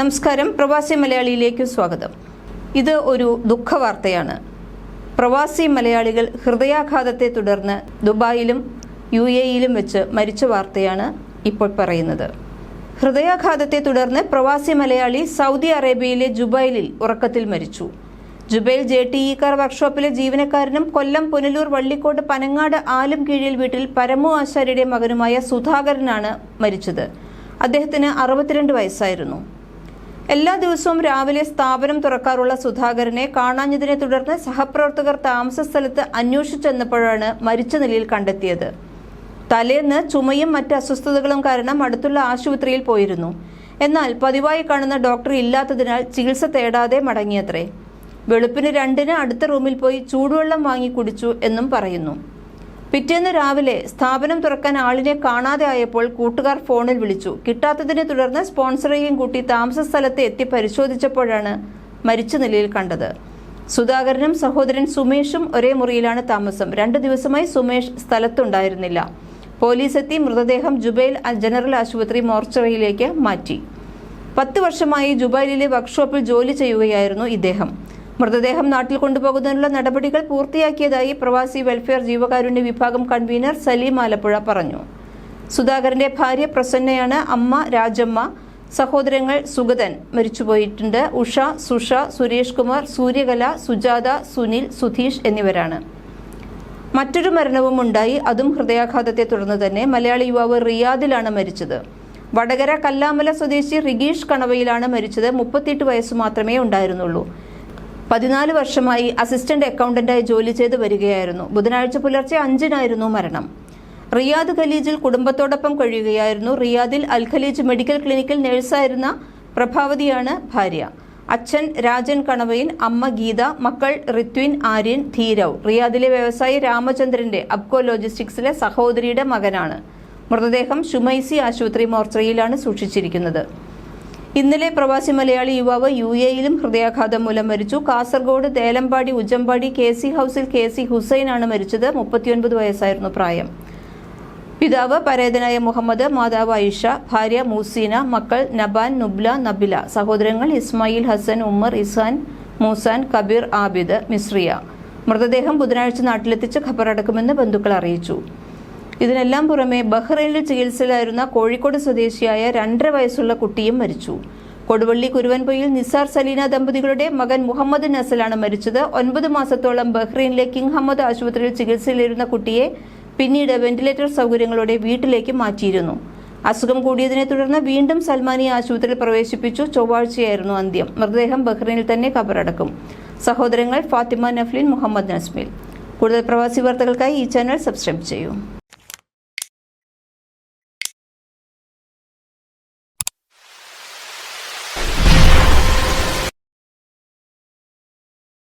നമസ്കാരം. പ്രവാസി മലയാളിയിലേക്ക് സ്വാഗതം. ഇത് ഒരു ദുഃഖവാർത്തയാണ്. പ്രവാസി മലയാളികൾ ഹൃദയാഘാതത്തെ തുടർന്ന് ദുബായിലും യു എയിലും വെച്ച് മരിച്ച വാർത്തയാണ് ഇപ്പോൾ പറയുന്നത്. ഹൃദയാഘാതത്തെ തുടർന്ന് പ്രവാസി മലയാളി സൗദി അറേബ്യയിലെ ജുബൈലിൽ ഉറക്കത്തിൽ മരിച്ചു. Jubail J T E car വർക്ക്ഷോപ്പിലെ ജീവനക്കാരനും കൊല്ലം പുനലൂർ വള്ളിക്കോട് പനങ്ങാട് ആലും കീഴിൽ വീട്ടിൽ പരമു ആശാരിയുടെ മകനുമായ സുധാകരനാണ് മരിച്ചത്. അദ്ദേഹത്തിന് അറുപത്തിരണ്ട് വയസ്സായിരുന്നു. എല്ലാ ദിവസവും രാവിലെ സ്ഥാപനം തുറക്കാറുള്ള സുധാകരനെ കാണാഞ്ഞതിനെ തുടർന്ന് സഹപ്രവർത്തകർ താമസ സ്ഥലത്ത് അന്വേഷിച്ചെന്നപ്പോഴാണ് മരിച്ച നിലയിൽ കണ്ടെത്തിയത്. തലേന്ന് ചുമയും മറ്റ് അസ്വസ്ഥതകളും കാരണം അടുത്തുള്ള ആശുപത്രിയിൽ പോയിരുന്നു. എന്നാൽ പതിവായി കാണുന്ന ഡോക്ടർ ഇല്ലാത്തതിനാൽ ചികിത്സ തേടാതെ മടങ്ങിയത്രേ. വെളുപ്പിന് രണ്ടിന് അടുത്ത റൂമിൽ പോയി ചൂടുവെള്ളം വാങ്ങി കുടിച്ചു എന്നും പറയുന്നു. പിറ്റേന്ന് രാവിലെ സ്ഥാപനം തുറക്കാൻ ആളിനെ കാണാതെ ആയപ്പോൾ കൂട്ടുകാർ ഫോണിൽ വിളിച്ചു. കിട്ടാത്തതിനെ തുടർന്ന് സ്പോൺസറേയും കൂട്ടി താമസ സ്ഥലത്ത് എത്തി പരിശോധിച്ചപ്പോഴാണ് മരിച്ച നിലയിൽ കണ്ടത്. സുധാകരനും സഹോദരൻ സുമേഷും ഒരേ മുറിയിലാണ് താമസം. രണ്ടു ദിവസമായി സുമേഷ് സ്ഥലത്തുണ്ടായിരുന്നില്ല. പോലീസ് എത്തി മൃതദേഹം ജുബൈൽ ജനറൽ ആശുപത്രി മോർച്ചറിയിലേക്ക് മാറ്റി. പത്ത് വർഷമായി ജുബൈലിലെ വർക്ക്ഷോപ്പിൽ ജോലി ചെയ്യുകയായിരുന്നു ഇദ്ദേഹം. മൃതദേഹം നാട്ടിൽ കൊണ്ടുപോകുന്നതിനുള്ള നടപടികൾ പൂർത്തിയാക്കിയതായി പ്രവാസി വെൽഫെയർ ജീവകാരുണ്യ വിഭാഗം കൺവീനർ സലീം ആലപ്പുഴ പറഞ്ഞു. സുധാകരന്റെ ഭാര്യ പ്രസന്നയാണ് അമ്മ രാജമ്മ സഹോദരങ്ങൾ സുഗതൻ മരിച്ചുപോയിട്ടുണ്ട്. ഉഷ സുഷ സുരേഷ് കുമാർ സൂര്യകല സുജാത സുനിൽ സുധീഷ് എന്നിവരാണ്. മറ്റൊരു മരണവും ഉണ്ടായി. അതും ഹൃദയാഘാതത്തെ തുടർന്ന് തന്നെ മലയാളി യുവാവ് റിയാദിലാണ് മരിച്ചത്. വടകര കല്ലാമല സ്വദേശി റിഗീഷ് കണവയിലാണ് മരിച്ചത്. മുപ്പത്തിയെട്ട് വയസ്സ് മാത്രമേ ഉണ്ടായിരുന്നുള്ളൂ. പതിനാല് വർഷമായി അസിസ്റ്റന്റ് അക്കൗണ്ടന്റായി ജോലി ചെയ്തു വരികയായിരുന്നു. ബുധനാഴ്ച പുലർച്ചെ അഞ്ചിനായിരുന്നു മരണം. റിയാദ് ഖലീജിൽ കുടുംബത്തോടൊപ്പം കഴിയുകയായിരുന്നു. റിയാദിൽ അൽ ഖലീജ് മെഡിക്കൽ ക്ലിനിക്കിൽ നഴ്സായിരുന്ന പ്രഭാവതിയാണ് ഭാര്യ. അച്ഛൻ രാജൻ കണവയിൻ അമ്മ ഗീത മക്കൾ ഋത്വിൻ ആര്യൻ ധീരവ്. റിയാദിലെ വ്യവസായി രാമചന്ദ്രന്റെ അബ്കോ ലോജിസ്റ്റിക്സിലെ സഹോദരിയുടെ മകനാണ്. മൃതദേഹം ഷുമൈസി ആശുപത്രി മോർച്ചറിയിലാണ് സൂക്ഷിച്ചിരിക്കുന്നത്. ഇന്നലെ പ്രവാസി മലയാളി യുവാവ് യു എയിലും ഹൃദയാഘാതം മൂലം മരിച്ചു. കാസർഗോഡ് തേലമ്പാടി ഉജമ്പാടി കെ സി ഹൌസിൽ കെ സി ഹുസൈനാണ് മരിച്ചത്. മുപ്പത്തിയൊൻപത് വയസ്സായിരുന്നു പ്രായം. പിതാവ് പരേതനായ മുഹമ്മദ് മാതാവ് ഐഷ ഭാര്യ മൂസീന മക്കൾ നബാൻ നുബ്ല നബില സഹോദരങ്ങൾ ഇസ്മായിൽ ഹസൻ ഉമ്മർ ഇസാൻ മൂസാൻ കബീർ ആബിദ് മിശ്രിയ മൃതദേഹം ബുധനാഴ്ച നാട്ടിലെത്തിച്ച് ഖബറടക്കുമെന്ന് ബന്ധുക്കൾ അറിയിച്ചു. ഇതിനെല്ലാം പുറമെ ബഹ്റൈനിൽ ചികിത്സയിലായിരുന്ന കോഴിക്കോട് സ്വദേശിയായ രണ്ടര വയസ്സുള്ള കുട്ടിയും മരിച്ചു. കൊടുവള്ളി കുരുവൻപൊയിൽ നിസാർ സലീന ദമ്പതികളുടെ മകൻ മുഹമ്മദ് നസലാണ് മരിച്ചത്. ഒൻപത് മാസത്തോളം ബഹ്റൈനിലെ കിങ് ഹമ്മദ് ആശുപത്രിയിൽ ചികിത്സയിലിരുന്ന കുട്ടിയെ പിന്നീട് വെന്റിലേറ്റർ സൗകര്യങ്ങളോടെ വീട്ടിലേക്ക് മാറ്റിയിരുന്നു. അസുഖം കൂടിയതിനെ തുടർന്ന് വീണ്ടും സൽമാനി ആശുപത്രിയിൽ പ്രവേശിപ്പിച്ചു. ചൊവ്വാഴ്ചയായിരുന്നു അന്ത്യം. മൃതദേഹം ബഹ്റൈനിൽ തന്നെ കബറടക്കും സഹോദരങ്ങൾ ഫാത്തിമ നഫ്ലിൻ മുഹമ്മദ് നസ്മിൽ. കൂടുതൽ പ്രവാസി വാർത്തകൾക്കായി ഈ ചാനൽ സബ്സ്ക്രൈബ് ചെയ്യൂ.